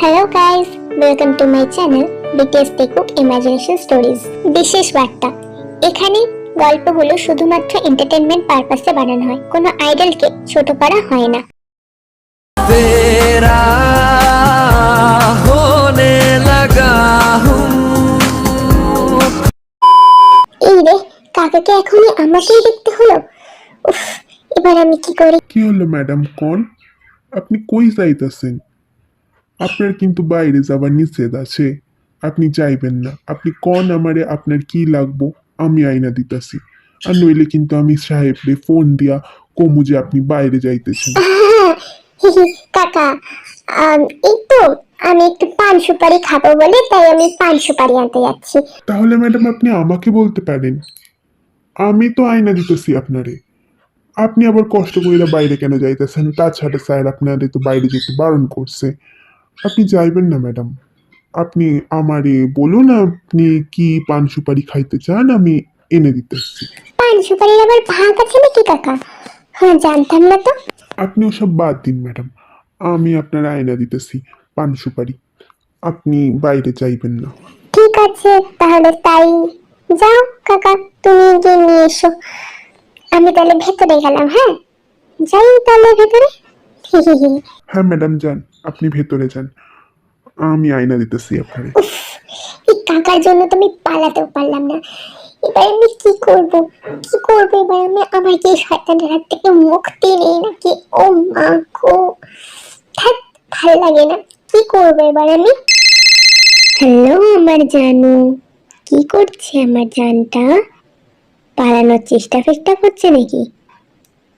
Hello guys welcome to my channel BTS Taekook imagination stories বিশেষ বার্তা এখানে গল্পগুলো শুধুমাত্র এন্টারটেনমেন্ট পারপাসে বানানো হয় কোনো আইডলকে ছোট করা হয় না। তেরা হোনে এই রে কাকাকে এখনই আমাকেই দেখতে হলো? উফ এবার আমি কি করি? কি হলো ম্যাডাম কোন আপনি কই যাইতাছেন? আপনার কিন্তু বাইরে যাবার নিষেধ আছে। আপনি চাইবেন না। আপনি কন আমারে আপনার কি লাগবো আমি আইনা দিতেছি। আর নইলে কিন্তু আমি সাহেবরে ফোন দিয়া কমু যে আপনি বাইরে যাইতেছেন। কাকা এই তো আমি একটু পান সুপারি খাব বলে তাই আমি পান সুপারি আনতে যাচ্ছি। তাহলে ম্যাডাম আপনি আমাকে বলতে পারেন আমি তো আয়না দিতেছি আপনারে। আপনি আবার কষ্ট করে বাইরে কেন যাইতেছেন? তাছাড়া স্যার আপনারে তো বাইরে যেতে বারণ করছে। আপনি যাইবেন না ম্যাডাম। আপনি আমারে বলুন আপনি কি পান সুপারি খাইতে চান? আমি এনে দিতেছি পান সুপারির আবার ভাগ আছে নাকি কাকা? হ্যাঁ জানতাম না তো। আপনি ওসব বাদ দিন ম্যাডাম। আমি আপনার আয়না দিতেছি পান সুপারি। আপনি বাইরে যাইবেন না। ঠিক আছে তাহলে তাই। যাও কাকা তুমি গিয়ে নিয়ে এসো। আমি তাহলে ভেতরে গেলাম হ্যাঁ? যাই তাহলে ভেতরে। হ্যাঁ ম্যাডাম যান। আপনি ভেতরে যান। আমি আয়না দিতেছি আপনারে। এই কাকার জন্য তো আমি পালাতেও পারলাম না। এবার আমি কি করব? কি করব এবার আমি? আমার কি শয়তানের হাত থেকে মুক্তি নেই নাকি? ও মা গো। থাক, ভালো লাগে না। কি করব এবার আমি? হ্যালো, আমার জানু। কি করছে আমার জানটা? পালানোর চেষ্টা ফেষ্টা করছে নাকি?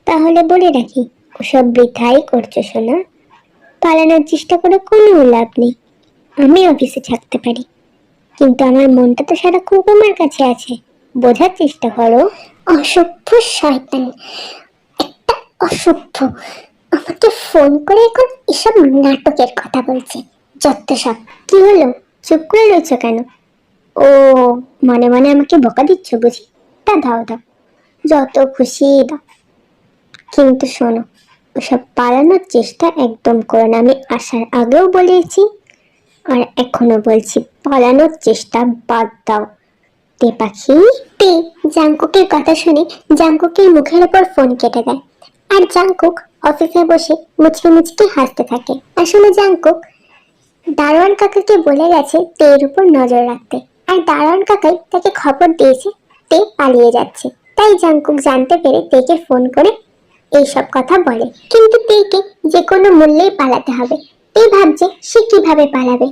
তাহলে বলে রাখি, ওসব বৃথাই করছ শোনা পালানোর চেষ্টা করে কোনো লাভ নেই। আমি অফিসে থাকতে পারি। কিন্তু আমার মনটা তো সারাক্ষণ তোমার কাছে আছে। বোঝার চেষ্টা করো। অসভ্য শয়তান। একটা অসভ্য। আমাকে ফোন করে এখন এসব নাটকের কথা বলছে। যত সব। কি হলো? চুপ করে রয়েছো কেন? ও মনে মনে আমাকে বকা দিচ্ছ বুঝি। তা দাও দাও। যত খুশি দাও। কিন্তু শোনো ওসব পালানোর চেষ্টা একদম করো না। আমি আসার আগেও বলেছি আর এখনও বলছি, পালানোর চেষ্টা বাদ দাও। তে পাখি, তে, জাংকুকের কথা শুনে জাংকুকের মুখের উপর ফোন কেটে দেয়। আর জাংকুক অফিসে বসে মুচকে মুচকে হাসতে থাকে। আসলে জাংকুক দারোয়ান কাকাকে বলে গেছে তের উপর নজর রাখতে। আর দারোয়ান কাকাই তাকে খবর দিয়েছে, তে পালিয়ে যাচ্ছে। তাই জাংকুক জানতে পেরে তেকে ফোন করে এইসব কথা বলে। কিন্তু তেকে যে কোনো মূল্যেই পালাতে হবে। তে ভাবছে সে কীভাবে পালাবে?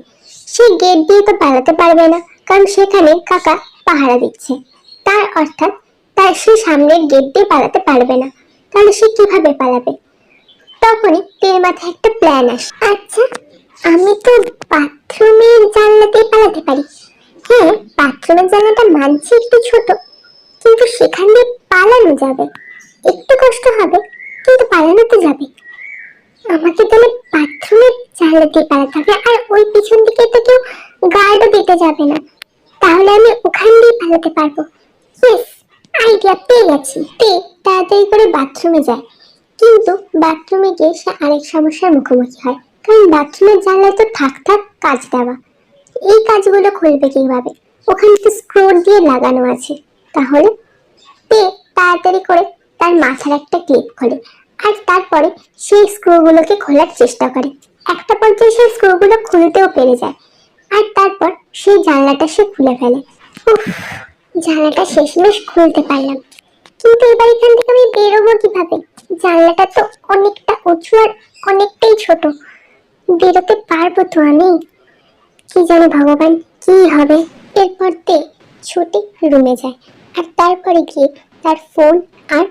সে গেট দিয়ে তো পালাতে পারবে না, কারণ সেখানে কাকা পাহারা দিচ্ছে। তার অর্থাৎ তার সে সামনের গেট দিয়ে পালাতে পারবে না তাহলে সে কীভাবে পালাবে? তখনই তের মাথায় একটা প্ল্যান আসে। আচ্ছা আমি তো বাথরুমের জানলাতেই পালাতে পারি। হ্যাঁ বাথরুমের জানলাটা মানছি একটু ছোট, কিন্তু সেখান দিয়ে পালানো যাবে। একটু কষ্ট হবে। কিন্তু পালানো তো যাবে। আমাকে তাহলে বাথরুমের জানলা দিয়ে পালাতে হবে আর ওই পিছন দিকে তো কেউ গার্ডও দিতে যাবে না। তাহলে আমি ওখান দিয়ে পালাতে পারব। আইডিয়া পেয়ে গেছি। তে, তাড়াতাড়ি করে বাথরুমে যায়। কিন্তু বাথরুমে গিয়ে সে আরেক সমস্যার মুখোমুখি হয়। কারণ বাথরুমের জানলায় তো থাক থাক কাজ দেওয়া। এই কাজগুলো খুলবে কীভাবে? ওখানে তো স্ক্রু দিয়ে লাগানো আছে। তাহলে? তে, তাড়াতাড়ি করে তার মাথার একটা ক্লিপ খোলে। আর তারপরে সেই স্ক্রুগুলোকে খোলার চেষ্টা করে। একটা পর্যায়ে সেই স্ক্রুগুলো খুলতেও পেরে যায়। আর তারপর সেই জানলাটা সে খুলে ফেলে। উফ, জানলাটা শেষমেশ খুলতে পারলাম। কিন্তু এবার এখান থেকে আমি বেরোবো কীভাবে? জানলাটা তো অনেকটা উঁচু আর অনেকটাই ছোট। বেরোতে পারব তো আমি? কি জানে ভগবান কি হবে? এরপর তে ছুটে রুমে যায়। আর তারপরে গিয়ে তার ফোন আর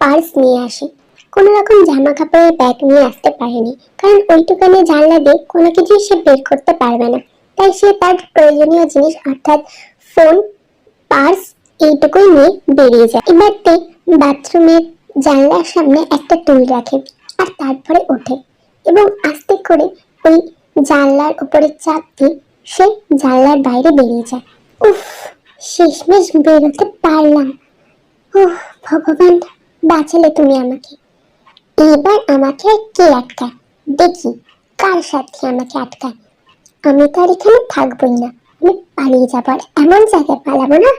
পার্স নিয়ে আসে। কোনো রকম জামা কাপড়ের ব্যাগ নিয়ে আসতে পারেনি। কারণ ওইটুকানি জানলা দিয়ে কোনো কিছুই সে বের করতে পারবে না। তাই সে তার প্রয়োজনীয় জিনিস, অর্থাৎ ফোন পার্স এইটুকুই নিয়ে বেরিয়ে যায়। এবার তে বাথরুমের জানলার সামনে একটা টুল রাখে আর তারপরে ওঠে। এবং আস্তে করে ওই জানলার উপরে চাপ দিয়ে সে জানলার বাইরে বেরিয়ে যায়। উফ, শেষমেশ বেরোতে পারলাম। উফ, ভগবান, বাঁচালে তুমি আমাকে। এবার আমাকে কে আটকায়? দেখি, কার সাথে আমাকে আটকায়? আমি তো আর এখানে থাকবোই না। আমি পালিয়ে যাব আর এমন জায়গায় পালাবো না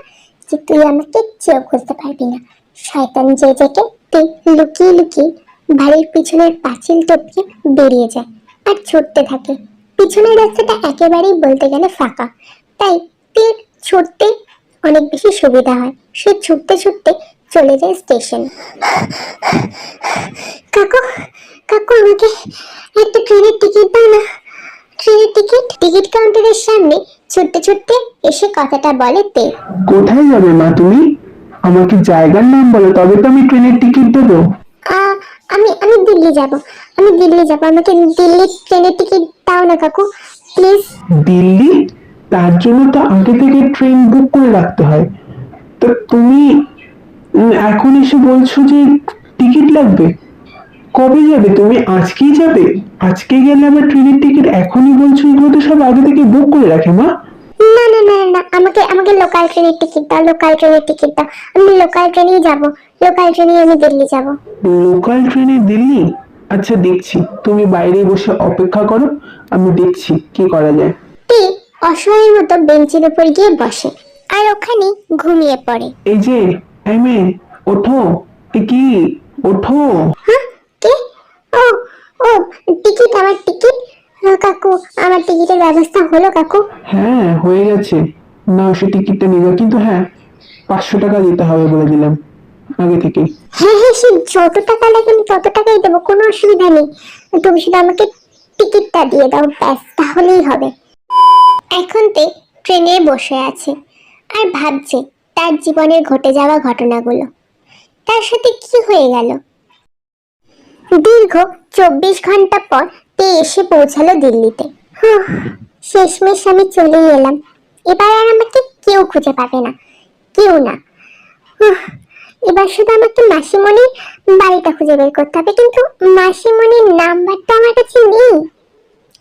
যে তুই আমাকে চেয়েও খুঁজতে পারবি না। শয়তান যে জেগে তুই লুকিয়ে লুকিয়ে বাড়ির পিছনের পাঁচিল টপকে বেরিয়ে যায় আর ছুটতে থাকে। পিছনের রাস্তাটা একেবারেই বলতে গেলে ফাঁকা। তাই তুই ছুটতে অনেক বেশি সুবিধা হয়। সে ছুটতে ছুটতে চলে যায় স্টেশন। কাকু কাকু আমাকে একটা ট্রেনের টিকিট দাও না। ট্রেনের টিকিট টিকিট কাউন্টারের সামনে ছুটতে ছুটতে এসে কথাটা বলে তে। কোথায় যাবে মা তুমি? আমাকে জায়গার নাম বলো তবে তো আমি ট্রেনের টিকিট দেবো। আমি আমি দিল্লি যাব। আমি দিল্লি যাব। আমাকে দিল্লি ট্রেনের টিকিট দাও না কাকু। প্লিজ। দিল্লি? তার জন্য তো আগে থেকে ট্রেন বুক করে রাখতে হয়। তো তুমি এখন এসে বলছো যে টিকিট লাগবে। কবে যাবে? তুমি আজকেই যাবে? আজকে গেলে আবার ট্রেনের টিকিট এখনই বলছো? এগুলো তো সব আগে থেকে বুক করে রাখে মা। না না না না আমাকে আমাকে লোকাল ট্রেনের টিকিট দাও লোকাল ট্রেনের টিকিট দাও। আমি লোকাল ট্রেনেই যাব। লোকাল ট্রেনেই আমি দিল্লি যাব। লোকাল ট্রেনে দিল্লি? আচ্ছা দেখছি। তুমি বাইরে বসে অপেক্ষা করো আমি দেখছি কি করা যায়। তে অসহায়ের মতো বেঞ্চের উপর গিয়ে বসে আর ওখানে ঘুমিয়ে পড়ে। এই যে এই মেয়ে ওঠো। এ কি? ওঠো। হ্যাঁ কে? ও ও টিকিট আমার টিকিট। কাকু আমার টিকিটের ব্যবস্থা হলো কাকু। হ্যাঁ হয়ে গেছে। না সে টিকিটটা নিবে কিন্তু হ্যাঁ পাঁচশো টাকা দিতে হবে বলে দিলাম আগে থেকেই। হ্যাঁ হ্যাঁ সে যত টাকা লাগে আমি তত টাকাই দেবো কোনো অসুবিধা নেই। তুমি শুধু আমাকে টিকিটটা দিয়ে দাও ব্যাস তাহলেই হবে। এখন তে ট্রেনে বসে আছে আর ভাবছে তার জীবনের ঘটে যাওয়া ঘটনাগুলো। তার সাথে কি হয়ে গেল? দীর্ঘ চব্বিশ ঘণ্টা পর তে এসে পৌঁছালো দিল্লিতে। শেষমেশ আমি চলেই এলাম। এবার আর আমাকে কেউ খুঁজে পাবে না। কেউ না। এবার শুধু আমাকে মাসিমণির বাড়িটা খুঁজে বের করতে হবে, কিন্তু মাসিমণির নাম্বারটা আমার কাছে নেই।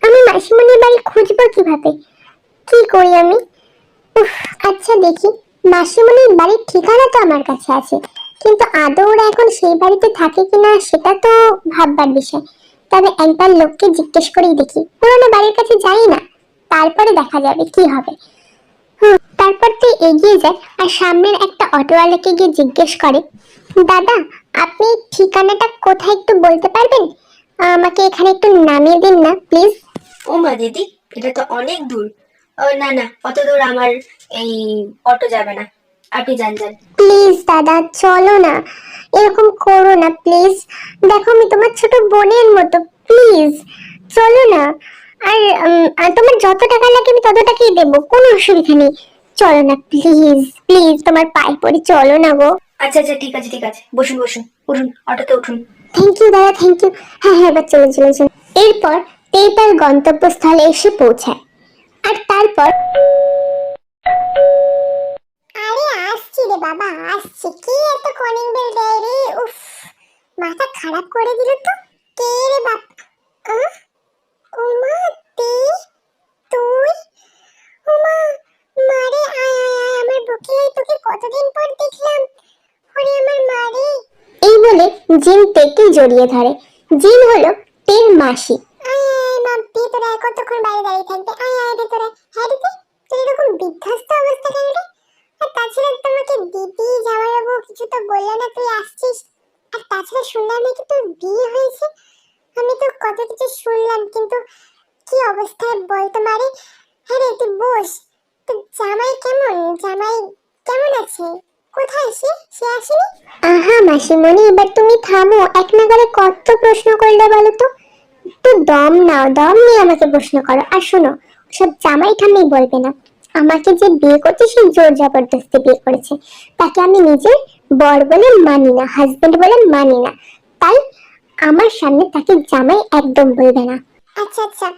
আমি মাসিমণির বাড়ি খুঁজবো কীভাবে? কি করি আমি? আচ্ছা দেখি। মাসিমণির বাড়ির ঠিকানা তো আমার কাছে আছে। কিন্তু আদৌ ওরা এখন সেই বাড়িতে থাকে কিনা সেটা তো ভাববার বিষয়। তবে একবার লোককে জিজ্ঞেস করেই দেখি। পুরোনো বাড়ির কাছে যাই না। তারপরে দেখা যাবে কি হবে। তারপর তুই এগিয়ে যায় আর সামনের একটা অটোওয়ালাকে গিয়ে জিজ্ঞেস করে, দাদা, আপনি ঠিকানাটা কোথায় একটু বলতে পারবেন? আমাকে এখানে একটু নামিয়ে দিন না, প্লিজ? ও মা দিদি, এটা তো অনেক দূর। ও না না, অত দূর আমার এই অটো যাবে না। আপনি যান যান। প্লিজ দাদা চলো না। এরকম করো না প্লিজ। দেখো আমি তোমার ছোট বোনের মতো প্লিজ। চলো না। আর তোমার যত টাকা লাগে আমি তত টাকাই দেবো। কোনো অসুবিধা নেই। চলো না প্লিজ প্লিজ তোমার পায়ে পড়ি চলো না গো। আচ্ছা আচ্ছা ঠিক আছে ঠিক আছে। বসুন বসুন উঠুন অটোতে উঠুন। থ্যাংক ইউ দাদা থ্যাংক ইউ হ্যাঁ হ্যাঁ এবার চলে চলে চলে। এরপর তার গন্তব্যস্থলে এসে পৌঁছায়। আর তারপর আরে আসছি রে বাবা আসছি কি এত কলিং বেল দেয় রে? উফ, মাথা খারাপ করে দিল তো। কে রে বাপ? ওমা তে? তুই? ওমা মারে আয় আয় আয়, আমার বুকে তোকে কতদিন পর দেখলাম। ওরে আমার মারে এই বলে জিন তেকে জড়িয়ে ধরে। জিন হলো তের মাসি। আয় আয় মা আয়, কতক্ষণ বাইরে দাঁড়িয়ে থাকবে? আয় আয়, ভেতরে। হ্যাঁ রে তুই এরকম বিধ্বস্ত অবস্থা কেন রে আর তাছাড়া তোমাকে দিদি, জামাইবাবু, কিছু তো বলল না, তুই আসছিস? আর তাছাড়া শুনলাম নাকি তোর বিয়ে হয়েছে? আমি তো কত কিছু শুনলাম, কিন্তু কি অবস্থায় বলতে মারে? হ্যাঁ রে তুই বস। তো জামাই কেমন? জামাই কেমন আছে? কোথায় সে? সে আসেনি? আহা, মাসিমণি, এবার তুমি থামো। এক নাগারে কত প্রশ্ন করলে বলো তো? একটু দম নাও, দম নিয়ে আমাকে প্রশ্ন করো। আর শোনো সব জামাই ঠামাই বলবে না। আমাকে যে বিয়ে করছে সে জোর জবরদস্তি বিয়ে করেছে। তাকে আমি নিজের বর বলে মানি না হাজবেন্ড বলে মানি না। তাই আমার সামনে তাকে জামাই একদম বলবে না। আচ্ছা আচ্ছা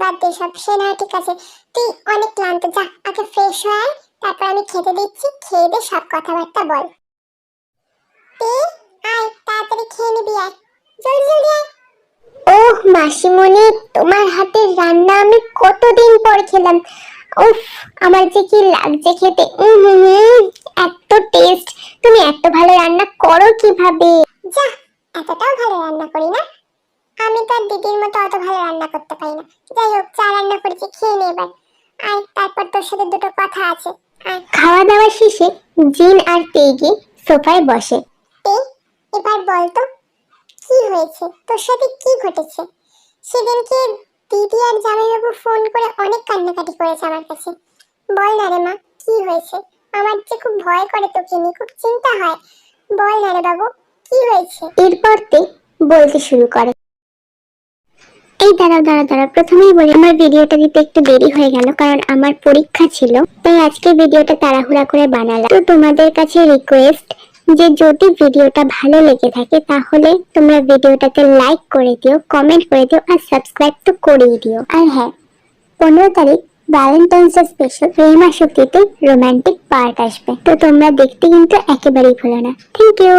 বাদ দে সব সে না ঠিক আছে। তুই অনেক ক্লান্ত যা আগে ফ্রেশ হয়ে আয়, তারপর আমি খেতে দিচ্ছি খেয়ে দে সব কথাবার্তা বল। তে আয় তাড়াতাড়ি খেয়ে নিবি আয়। জলদি জলদি আয়। ওহ মাসিমণি তোমার হাতের রান্না আমি কতদিন পর খেলাম। উফ আমার যে কি লাগছে খেতে। এত টেস্ট তুমি এত ভালো রান্না করো কীভাবে? যা এতটাও ভালো রান্না করি না। আমি তো দিদির মতো অত ভালো রান্না করতে পারি না। যাই হোক চা রান্না করেছি খেয়ে নে এবার। আয় তারপর তোর সাথে দুটো কথা আছে। আয় খাওয়া দাওয়া শেষে জিন আর তেগি সোফায় বসে। তে এবার বল তো কি হয়েছে? তোর সাথে কি ঘটেছে? সেদিনকে দিদি আর জামাইবাবু ফোন করে অনেক কান্নাকাটি করেছে আমার কাছে। বল না রে মা, কি হয়েছে? আমার যে খুব ভয় করে তোকে নিয়ে, খুব চিন্তা হয়। বল না রে বাবু, কি হয়েছে? এরপর তে বলতে শুরু করে। এই দাঁড়াও দাঁড়াও দাঁড়াও, প্রথমেই বলি, আমার ভিডিওটা দিতে একটু দেরি হয়ে গেল, কারণ আমার পরীক্ষা ছিল, তাই আজকে ভিডিওটা তাড়াহুড়া করে বানালাম। তো তোমাদের কাছে রিকোয়েস্ট যে যদি ভিডিওটা ভালো লেগে থাকে তাহলে তোমরা ভিডিওটাকে লাইক করে দিও কমেন্ট করে দিও আর সাবস্ক্রাইব তো করেই দিও। আর হ্যাঁ পনেরো তারিখ ভ্যালেন্টাইন্স স্পেশাল রেমা শক্তিতে রোমান্টিক পার্ট আসবে। তো তোমরা দেখতে কিন্তু একেবারেই ভুলো না। Thank you